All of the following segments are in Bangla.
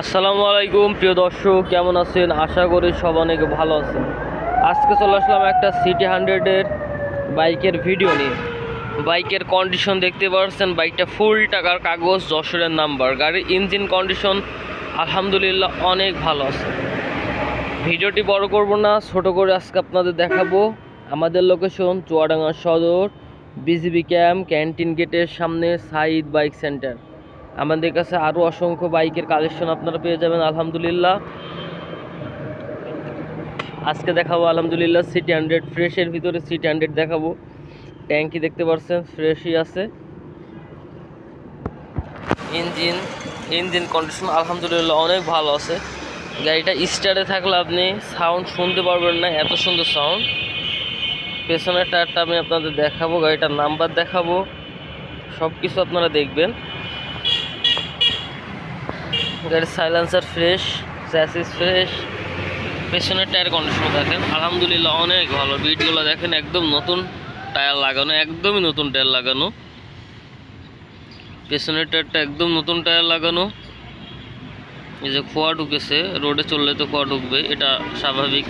আসসালামু আলাইকুম, প্রিয় দর্শক, কেমন আছেন? আশা করি সব অনেক ভালো আছেন। আজকে চলে আসলাম একটা সিটি হান্ড্রেডের বাইকের ভিডিও নিয়ে। বাইকের কন্ডিশন দেখতে পাচ্ছেন, বাইকটা ফুল টাকার কাগজ, যশোরের নাম্বার গাড়ির ইঞ্জিন কন্ডিশন আলহামদুলিল্লাহ, অনেক ভালো আছে। ভিডিওটি বড় করব না, ছোট করে আজকে আপনাদের দেখাবো। আমাদের লোকেশন চুয়াডাঙ্গা সদর বিজিবি ক্যাম্প ক্যান্টিন গেটের সামনে সাইদ বাইক সেন্টার আমাদের কাছে আরও অসংখ্য বাইকের কালেকশন আপনারা পেয়ে যাবেন, আলহামদুলিল্লাহ। আজকে দেখাবো, আলহামদুলিল্লাহ সিটি হান্ড্রেড ফ্রেশের ভিতরে সিটি হান্ড্রেড দেখাবো। ট্যাঙ্কি দেখতে পাচ্ছেন ফ্রেশই আছে। ইঞ্জিন ইঞ্জিন কন্ডিশন আলহামদুলিল্লাহ অনেক ভালো আছে। গাড়িটা স্টারে থাকলে আপনি সাউন্ড শুনতে পারবেন না, এত সুন্দর সাউন্ড পেছনের টায়ারটা আমি আপনাদের দেখাবো, গাড়িটার নাম্বার দেখাবো। সব কিছু আপনারা দেখবেন। গাড়ির সাইলেন্সার ফ্রেশ স্যাসিস ফ্রেশ পেছনের টায়ার কন্ডিশন দেখেন। আলহামদুলিল্লাহ অনেক ভালো। বিটগুলো দেখেন, একদম নতুন টায়ার লাগানো, একদমই নতুন টায়ার লাগানো। পেছনের টায়ারটা একদম নতুন টায়ার লাগানো। এই যে খোয়া ঢুকেছে, রোডে চললে তো খোয়া ঢুকবে, এটা স্বাভাবিক।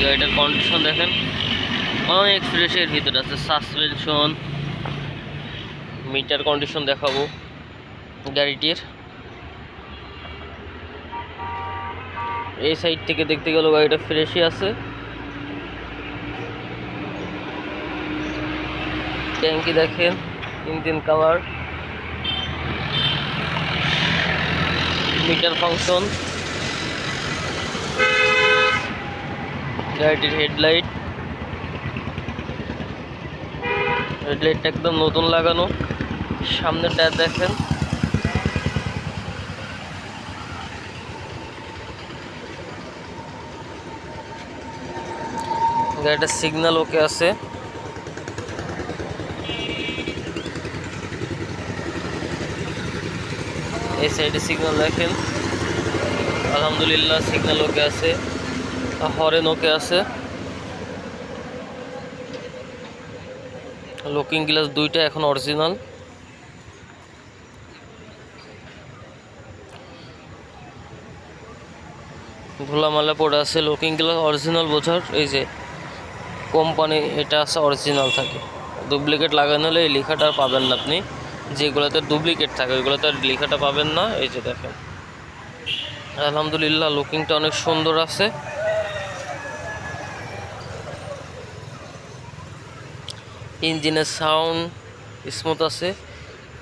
গাড়িটার কন্ডিশন দেখেন, অনেক ফ্রেশের ভিতরে আছে। সাসপেনশন মিটার কন্ডিশন দেখাবো। গাড়িটির। এই সাইড থেকে দেখতে গেল গাড়িটা ফ্রেশই আছে। ট্যাঙ্কি দেখেন, ইঞ্জিন কালার মিটার ফাংশন গাড়িটির হেডলাইট হেডলাইটটা একদম নতুন লাগানো। সামনে টায়ার দেখেন। গাড়িটা সিগন্যাল ওকে আছে। এই সাইডে সিগন্যাল দেখেন আলহামদুলিল্লাহ সিগন্যাল ওকে আছে। হরেন ওকে আছে। লুকিং গ্লাস দুইটা এখন অরিজিনাল ধুলামালা পড়ে আছে লুকিং গ্লাস অরিজিনাল বোঝার। এই যে কোম্পানি, এটা আছে অরিজিনাল থাকে। ডুপ্লিকেট লাগানো হলে এই লেখাটা পাবেন না আপনি। যেগুলোতে ডুপ্লিকেট থাকে, ওইগুলোতে লেখাটা পাবেন না। এই যে দেখেন। আলহামদুলিল্লাহ লুকিংটা অনেক সুন্দর আছে। ইঞ্জিনের সাউন্ড স্মুথ আছে।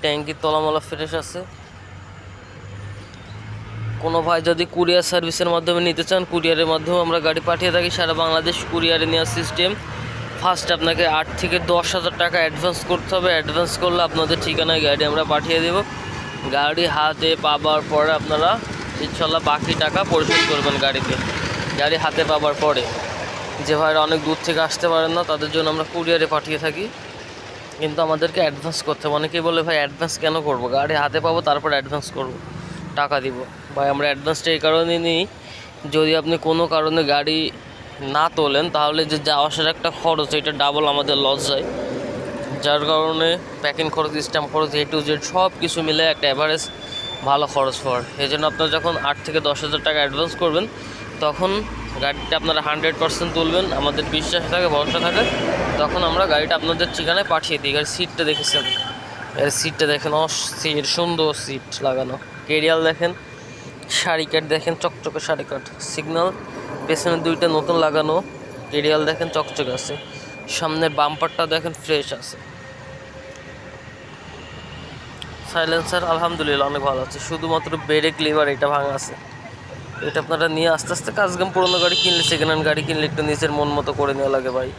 ট্যাঙ্কির তলামলা ফ্রেশ আছে। কোনো ভাই যদি কুরিয়ার সার্ভিসের মাধ্যমে নিতে চান, কুরিয়ারের মাধ্যমে আমরা গাড়ি পাঠিয়ে থাকি। সারা বাংলাদেশ কুরিয়ারে নেওয়ার সিস্টেম। ফার্স্ট আপনাকে আট থেকে দশ হাজার টাকা অ্যাডভান্স করতে হবে। অ্যাডভান্স করলে আপনাদের ঠিকানায় গাড়ি আমরা পাঠিয়ে দেব। গাড়ি হাতে পাবার পরে আপনারা ইনশাল্লাহ বাকি টাকা পরিশোধ করবেন গাড়িতে। গাড়ি হাতে পাবার পরে। যে ভাইরা অনেক দূর থেকে আসতে পারেন না, তাদের জন্য আমরা কুরিয়ারে পাঠিয়ে থাকি। কিন্তু আমাদেরকে অ্যাডভান্স করতে হবে। অনেকেই বলে, ভাই অ্যাডভান্স কেন করব? গাড়ি হাতে পাবো, তারপর অ্যাডভান্স করব। টাকা দিব। ভাই, আমরা অ্যাডভান্সটা এই কারণে নিই। যদি আপনি কোনো কারণে গাড়ি না তোলেন, তাহলে যে যাওয়া আসার একটা খরচ, এটা ডাবল আমাদের লস যায় যার কারণে প্যাকিং খরচ স্ট্যাম্প খরচ এ টু জেড সব কিছু মিলে একটা অ্যাভারেজ ভালো খরচ পড়ে এই জন্য আপনারা যখন আট থেকে দশ হাজার টাকা অ্যাডভান্স করবেন, তখন গাড়িটা আপনারা হান্ড্রেড পার্সেন্ট তুলবেন। আমাদের বিশ্বাস থাকে, ভরসা থাকে। তখন আমরা গাড়িটা আপনাদের ঠিকানায় পাঠিয়ে দিই। গাড়ির সিটটা দেখেছেন? এর সিটটা দেখেন অস্থির, সুন্দর সিট লাগানো। কেরিয়াল দেখেন, শাড়ি কাট দেখেন, চকচকে শাড়ি কাট। সিগন্যাল, পেছনে দুইটা নতুন লাগানো। কেরিয়াল দেখেন, চকচকে আছে। সামনের বাম্পারটা দেখেন, ফ্রেশ আছে। সাইলেন্সার, আলহামদুলিল্লাহ, অনেক ভালো আছে। শুধুমাত্র ব্রেক লিভার এটা ভাঙা আছে। এটা আপনারা নিয়ে আস্তে আস্তে কাজকাম পুরোনো গাড়ি কিনলে সেকেন্ড হ্যান্ড গাড়ি কিনলে একটু নিজের মন মতো করে নেওয়া লাগে ভাই।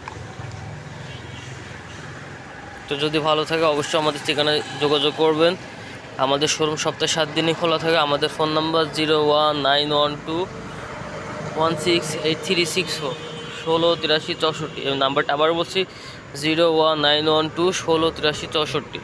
তো যদি ভালো থাকে অবশ্যই আমাদের ঠিকানায় যোগাযোগ করবেন। আমাদের শোরুম সপ্তাহে সাত দিনই খোলা থাকে। আমাদের phone number zero one nine one two one six eight three six four. ষোলো তিরাশি চৌষট্টি। এই নাম্বারটা আবার বলছি, zero one nine one two ষোলো তিরাশি চৌষট্টি।